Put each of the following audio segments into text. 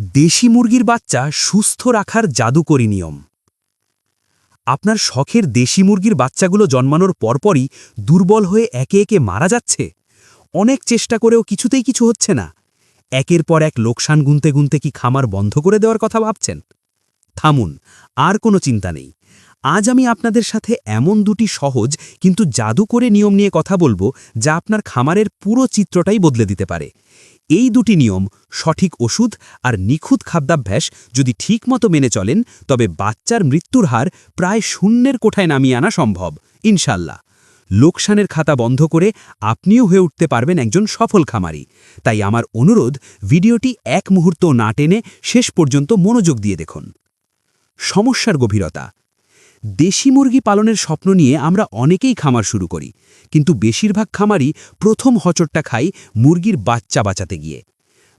দেশি মুরগির বাচ্চা সুস্থ রাখার জাদুকরী নিয়ম। আপনার শখের দেশি মুরগির বাচ্চাগুলো জন্মানোর পরপরই দুর্বল হয়ে একে একে মারা যাচ্ছে? অনেক চেষ্টা করেও কিছুতেই কিছু হচ্ছে না। একের পর এক লোকসান গুনতে গুনতে কি খামার বন্ধ করে দেওয়ার কথা ভাবছেন? থামুন, আর কোনো চিন্তা নেই। আজ আমি আপনাদের সাথে এমন দুটি সহজ কিন্তু জাদু করে নিয়ম নিয়ে কথা বলব যা আপনার খামারের পুরো চিত্রটাই বদলে দিতে পারে। এই দুটি নিয়ম সঠিক ওষুধ আর নিখুঁত খাদ্যাভ্যাস যদি ঠিকমতো মেনে চলেন, তবে বাচ্চার মৃত্যুর হার প্রায় শূন্যের কোঠায় নামিয়ে আনা সম্ভব, ইনশাল্লাহ। লোকসানের খাতা বন্ধ করে আপনিও হয়ে উঠতে পারবেন একজন সফল খামারি। তাই আমার অনুরোধ, ভিডিওটি এক মুহূর্ত না টেনে শেষ পর্যন্ত মনোযোগ দিয়ে দেখুন। সমস্যার গভীরতা দেশি মুরগি পালনের স্বপ্ন নিয়ে আমরা অনেকেই খামার শুরু করি, কিন্তু বেশিরভাগ খামারই প্রথম হচরটা খাই মুরগির বাচ্চা বাঁচাতে গিয়ে।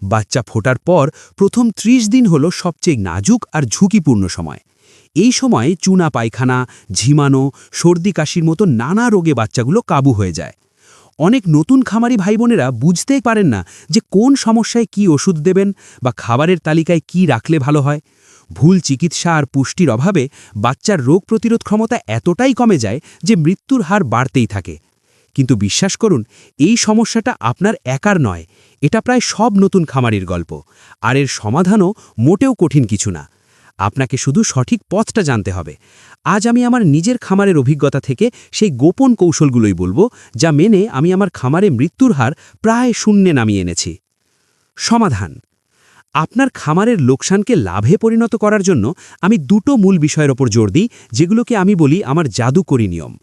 বাচ্চা ফোটার পর প্রথম ৩০ দিন হল সবচেয়ে নাজুক আর ঝুঁকিপূর্ণ সময়। এই সময় চুনা পায়খানা, ঝিমানো, সর্দি কাশির মতো নানা রোগে বাচ্চাগুলো কাবু হয়ে যায়। অনেক নতুন খামারি ভাইবোনেরা বুঝতেই পারেন না যে কোন সমস্যায় কি ওষুধ দেবেন বা খাবারের তালিকায় কি রাখলে ভালো হয়। ভুল চিকিৎসা আর পুষ্টির অভাবে বাচ্চার রোগ প্রতিরোধ ক্ষমতা এতটাই কমে যায় যে মৃত্যুর হার বাড়তেই থাকে। কিন্তু বিশ্বাস করুন, এই সমস্যাটা আপনার একার নয়, এটা প্রায় সব নতুন খামারির গল্প, আর এর সমাধানও মোটেও কঠিন কিছু না। আপনাকে শুধু সঠিক পথটা জানতে হবে। আজ আমি আমার নিজের খামারের অভিজ্ঞতা থেকে সেই গোপন কৌশলগুলোই বলব, যা মেনে আমি আমার খামারে মৃত্যুর হার প্রায় শূন্যে নামিয়ে এনেছি। সমাধান আপনার খামারের লোকসানকে লাভে পরিণত করার জন্য আমি দুটো মূল বিষয়ের ওপর জোর দিই, যেগুলোকে আমি বলি আমার জাদুকরী নিয়ম।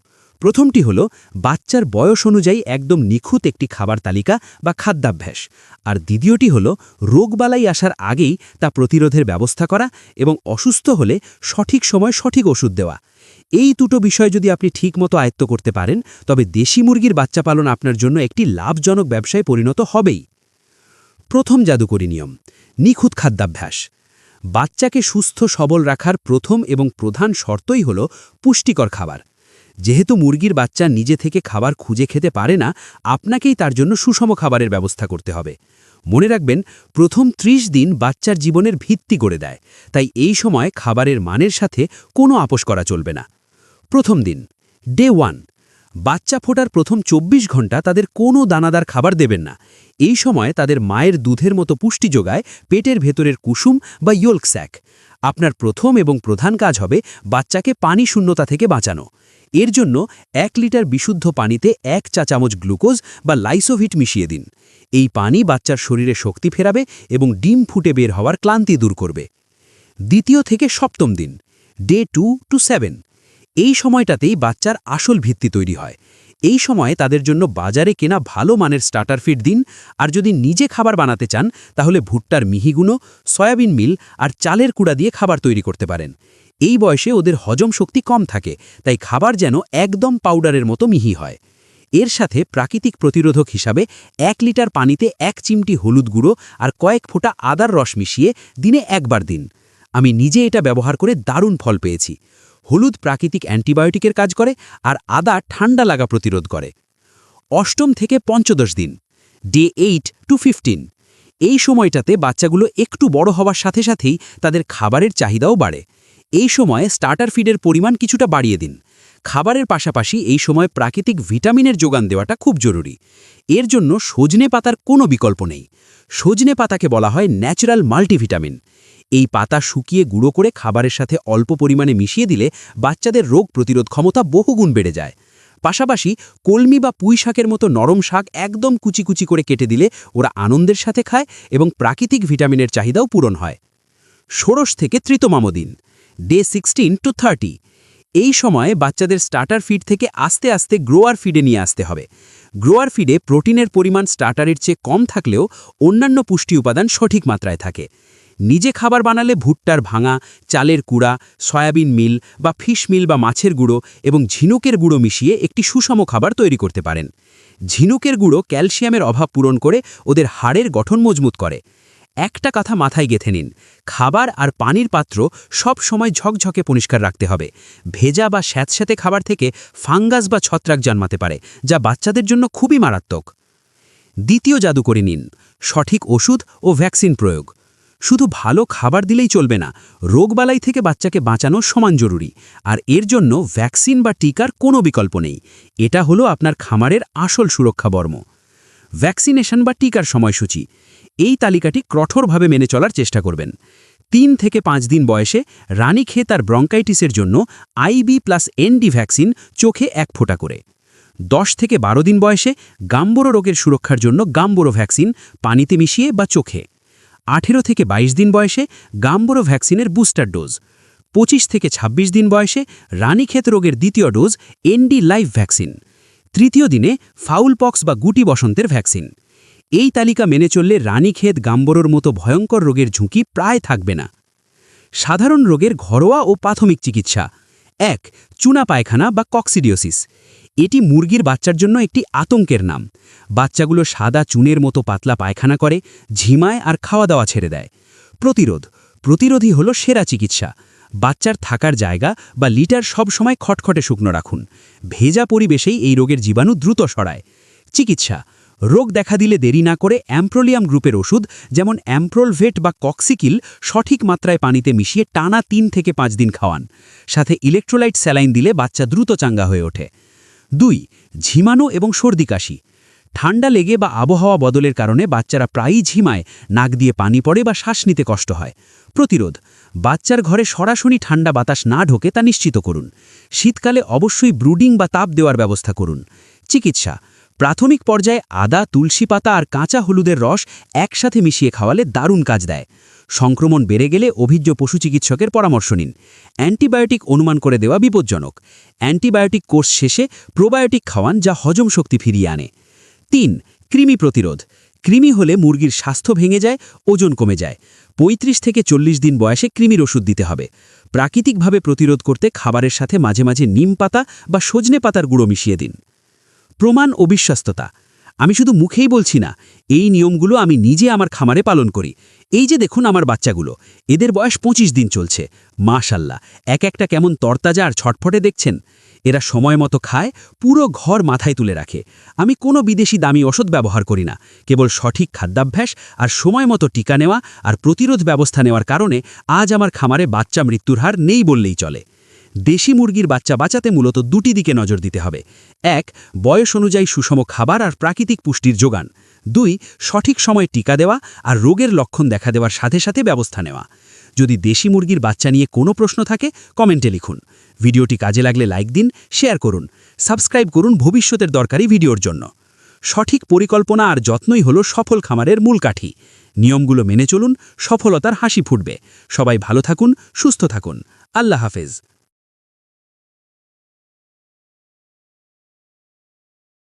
প্রথমটি হল, বাচ্চার বয়স অনুযায়ী একদম নিখুঁত একটি খাবার তালিকা বা খাদ্যাভ্যাস। আর দ্বিতীয়টি হল রোগবালাই আসার আগেই তা প্রতিরোধের ব্যবস্থা করা এবং অসুস্থ হলে সঠিক সময় সঠিক ওষুধ দেওয়া। এই দুটো বিষয় যদি আপনি ঠিকমতো আয়ত্ত করতে পারেন, তবে দেশি মুরগির বাচ্চা পালন আপনার জন্য একটি লাভজনক ব্যবসায় পরিণত হবেই। প্রথম জাদুকরী নিয়ম, নিখুঁত খাদ্যাভ্যাস। বাচ্চাকে সুস্থ, সবল রাখার প্রথম এবং প্রধান শর্তই হল পুষ্টিকর খাবার। যেহেতু মুরগির বাচ্চা নিজে থেকে খাবার খুঁজে খেতে পারে না, আপনাকেই তার জন্য সুষম খাবারের ব্যবস্থা করতে হবে। মনে রাখবেন, প্রথম ৩০ দিন বাচ্চার জীবনের ভিত্তি করে দেয়, তাই এই সময় খাবারের মানের সাথে কোনো আপোষ করা চলবে না। প্রথম দিন ডে ওয়ান বাচ্চা ফোটার প্রথম ২৪ ঘণ্টা তাদের কোনো দানাদার খাবার দেবেন না। এই সময় তাদের মায়ের দুধের মতো পুষ্টি যোগায় পেটের ভেতরের কুসুম বা ইয়োল্ক স্যাক। আপনার প্রথম এবং প্রধান কাজ হবে বাচ্চাকে পানি শূন্যতা থেকে বাঁচানো। এর জন্য এক লিটার বিশুদ্ধ পানিতে এক চা চামচ গ্লুকোজ বা লাইসোভিট মিশিয়ে দিন। এই পানি বাচ্চার শরীরে শক্তি ফেরাবে এবং ডিম ফুটে বের হওয়ার ক্লান্তি দূর করবে। দ্বিতীয় থেকে সপ্তম দিন, ডে টু টু সেভেন। এই সময়টাতেই বাচ্চার আসল ভিত্তি তৈরি হয়। এই সময়ে তাদের জন্য বাজারে কেনা ভালো মানের স্টার্টার ফিড দিন, আর যদি নিজে খাবার বানাতে চান, তাহলে ভুট্টার মিহিগুনো সয়াবিন মিল, আর চালের কুড়া দিয়ে খাবার তৈরি করতে পারেন। এই বয়সে ওদের হজম শক্তি কম থাকে, তাই খাবার যেন একদম পাউডারের মতো মিহি হয়। এর সাথে প্রাকৃতিক প্রতিরোধক হিসাবে এক লিটার পানিতে এক চিমটি হলুদ গুঁড়ো আর কয়েক ফোঁটা আদার রস মিশিয়ে দিনে একবার দিন। আমি নিজে এটা ব্যবহার করে দারুণ ফল পেয়েছি। হলুদ প্রাকৃতিক অ্যান্টিবায়োটিকের কাজ করে আর আদা ঠান্ডা লাগা প্রতিরোধ করে। অষ্টম থেকে পঞ্চদশ দিন ডে এইট টু ফিফটিন এই সময়টাতে বাচ্চাগুলো একটু বড় হওয়ার সাথে সাথেই তাদের খাবারের চাহিদাও বাড়ে। এই সময়ে স্টার্টার ফিডের পরিমাণ কিছুটা বাড়িয়ে দিন। খাবারের পাশাপাশি এই সময় প্রাকৃতিক ভিটামিনের যোগান দেওয়াটা খুব জরুরি। এর জন্য সজনে পাতার কোনো বিকল্প নেই। সজনে পাতাকে বলা হয় ন্যাচারাল মাল্টিভিটামিন এই পাতা শুকিয়ে গুঁড়ো করে খাবারের সাথে অল্প পরিমাণে মিশিয়ে দিলে বাচ্চাদের রোগ প্রতিরোধ ক্ষমতা বহুগুণ বেড়ে যায়। পাশাপাশি কলমি বা পুঁই শাকের মতো নরম শাক একদম কুচি কুচি করে কেটে দিলে ওরা আনন্দের সাথে খায় এবং প্রাকৃতিক ভিটামিনের চাহিদাও পূরণ হয়। ষোড়শ থেকে তৃতমাম দিন, ডে সিক্সটিন টু থার্টি। এই সময়ে বাচ্চাদের স্টার্টার ফিড থেকে আস্তে আস্তে গ্রোয়ার ফিডে নিয়ে আসতে হবে। গ্রোয়ার ফিডে প্রোটিনের পরিমাণ স্টার্টারের চেয়ে কম থাকলেও অন্যান্য পুষ্টি উপাদান সঠিক মাত্রায় থাকে। নিজে খাবার বানালে ভুট্টার ভাঙা, চালের কুড়া, সয়াবিন মিল বা ফিশ মিল বা মাছের গুঁড়ো এবং ঝিনুকের গুঁড়ো মিশিয়ে একটি সুষম খাবার তৈরি করতে পারেন। ঝিনুকের গুঁড়ো ক্যালসিয়ামের অভাব পূরণ করে ওদের হাড়ের গঠন মজবুত করে। একটা কথা মাথায় গেথে নিন। খাবার আর পানির পাত্র সব সময় ঝকঝকে পরিষ্কার রাখতে হবে। ভেজা বা স্যাঁতস্যাঁতে খাবার থেকে ফাঙ্গাস বা ছত্রাক জন্মাতে পারে, যা বাচ্চাদের জন্য খুবই মারাত্মক। দ্বিতীয় জাদু করে নিন। সঠিক ওষুধ ও ভ্যাকসিন প্রয়োগ। শুধু ভালো খাবার দিলেই চলবে না, রোগবালাই থেকে বাচ্চাকে বাঁচানো সমান জরুরি। আর এর জন্য ভ্যাকসিন বা টিকার কোনো বিকল্প নেই। এটা হলো আপনার খামারের আসল সুরক্ষা বর্ম। ভ্যাকসিনেশন বা টিকার সময়সূচি। এই তালিকাটি কঠোরভাবে মেনে চলার চেষ্টা করবেন। তিন থেকে পাঁচ দিন বয়সে রানীক্ষেত তার ব্রঙ্কাইটিসের জন্য আইবি প্লাস এনডি ভ্যাকসিন চোখে এক ফোঁটা করে। দশ থেকে বারো দিন বয়সে গাম্বরো রোগের সুরক্ষার জন্য গাম্বরো ভ্যাকসিন পানিতে মিশিয়ে বা চোখে। আঠেরো থেকে ২২ দিন বয়সে গাম্বরো ভ্যাকসিনের বুস্টার ডোজ, পঁচিশ থেকে ২৬ দিন বয়সে রানীক্ষেত রোগের দ্বিতীয় ডোজ এনডি লাইভ ভ্যাকসিন, তৃতীয় দিনে ফাউলপক্স বা গুটি বসন্তের ভ্যাকসিন। এই তালিকা মেনে চললে রানীক্ষেত গাম্বরোর মতো ভয়ঙ্কর রোগের ঝুঁকি প্রায় থাকবে না। সাধারণ রোগের ঘরোয়া ও প্রাথমিক চিকিৎসা। এক চুনা পায়খানা বা কক্সিডিওসিস। এটি মুরগির বাচ্চার জন্য একটি আতঙ্কের নাম। বাচ্চাগুলো সাদা চুনের মতো পাতলা পায়খানা করে, ঝিমায় আর খাওয়া দাওয়া ছেড়ে দেয়। প্রতিরোধ। প্রতিরোধী হলো সেরা চিকিৎসা। বাচ্চার থাকার জায়গা বা লিটার সব সময় খটখটে শুকনো রাখুন। ভেজা পরিবেশেই এই রোগের জীবাণু দ্রুত সরায় চিকিৎসা। রোগ দেখা দিলে দেরি না করে অ্যাম্প্রোলিয়াম গ্রুপের ওষুধ, যেমন অ্যাম্প্রোলভেট বা কক্সিকিল, সঠিক মাত্রায় পানিতে মিশিয়ে টানা তিন থেকে পাঁচ দিন খাওয়ান। সাথে ইলেকট্রোলাইট স্যালাইন দিলে বাচ্চা দ্রুত চাঙ্গা হয়ে ওঠে। দুই, ঝিমানো এবং সর্দি কাশি। ঠান্ডা লেগে বা আবহাওয়া বদলের কারণে বাচ্চারা প্রায়ই ঝিমায়, নাক দিয়ে পানি পড়ে বা শ্বাস নিতে কষ্ট হয়। প্রতিরোধ, বাচ্চার ঘরে সরাসরি ঠান্ডা বাতাস না ঢোকে তা নিশ্চিত করুন। শীতকালে অবশ্যই ব্রুডিং বা তাপ দেওয়ার ব্যবস্থা করুন। চিকিৎসা, প্রাথমিক পর্যায়ে আদা, তুলসী পাতা আর কাঁচা হলুদের রস একসাথে মিশিয়ে খাওয়ালে দারুণ কাজ দেয়। সংক্রমণ বেড়ে গেলে অভিজ্ঞ পশু চিকিৎসকের পরামর্শ নিন। অ্যান্টিবায়োটিক অনুমান করে দেওয়া বিপজ্জনক। অ্যান্টিবায়োটিক কোর্স শেষে প্রোবায়োটিক খাওয়ান যা হজম শক্তি ফিরিয়ে আনে। তিন, কৃমি প্রতিরোধ। কৃমি হলে মুরগির স্বাস্থ্য ভেঙে যায়, ওজন কমে যায়। ৩৫ থেকে চল্লিশ দিন বয়সে কৃমির ওষুধ দিতে হবে। প্রাকৃতিকভাবে প্রতিরোধ করতে খাবারের সাথে মাঝে মাঝে নিম পাতা বা সজনে পাতার গুঁড়ো মিশিয়ে দিন। প্রমাণ ও বিশ্বস্ততা। আমি শুধু মুখেই বলছি না, এই নিয়মগুলো আমি নিজে আমার খামারে পালন করি। এই যে দেখুন আমার বাচ্চাগুলো, এদের বয়স ২৫ দিন চলছে। মাশাল্লাহ, এক একটা কেমন তরতাজা আর ছটফটে দেখছেন? এরা সময় মতো খায়, পুরো ঘর মাথায় তুলে রাখে। আমি কোনো বিদেশি দামি ওষুধ ব্যবহার করি না। কেবল সঠিক খাদ্যাভ্যাস আর সময় মতো টিকা নেওয়া আর প্রতিরোধ ব্যবস্থা নেওয়ার কারণে আজ আমার খামারে বাচ্চা মৃত্যুর হার নেই বললেই চলে। দেশি মুরগির বাচ্চা বাঁচাতে মূলত দুটি দিকে নজর দিতে হবে। এক, বয়স অনুযায়ী সুষম খাবার আর প্রাকৃতিক পুষ্টির যোগান। দুই, সঠিক সময়ে টিকা দেওয়া আর রোগের লক্ষণ দেখা দেওয়ার সাথে সাথে ব্যবস্থা নেওয়া। যদি দেশি মুরগির বাচ্চা নিয়ে কোনো প্রশ্ন থাকে, কমেন্টে লিখুন। ভিডিওটি কাজে লাগলে লাইক দিন, শেয়ার করুন। সাবস্ক্রাইব করুন ভবিষ্যতের দরকারি ভিডিওর জন্য। সঠিক পরিকল্পনা আর যত্নই হলো সফল খামারের মূল কাঠি। নিয়মগুলো মেনে চলুন, সফলতার হাসি ফুটবে। সবাই ভালো থাকুন, সুস্থ থাকুন। আল্লাহ হাফেজ।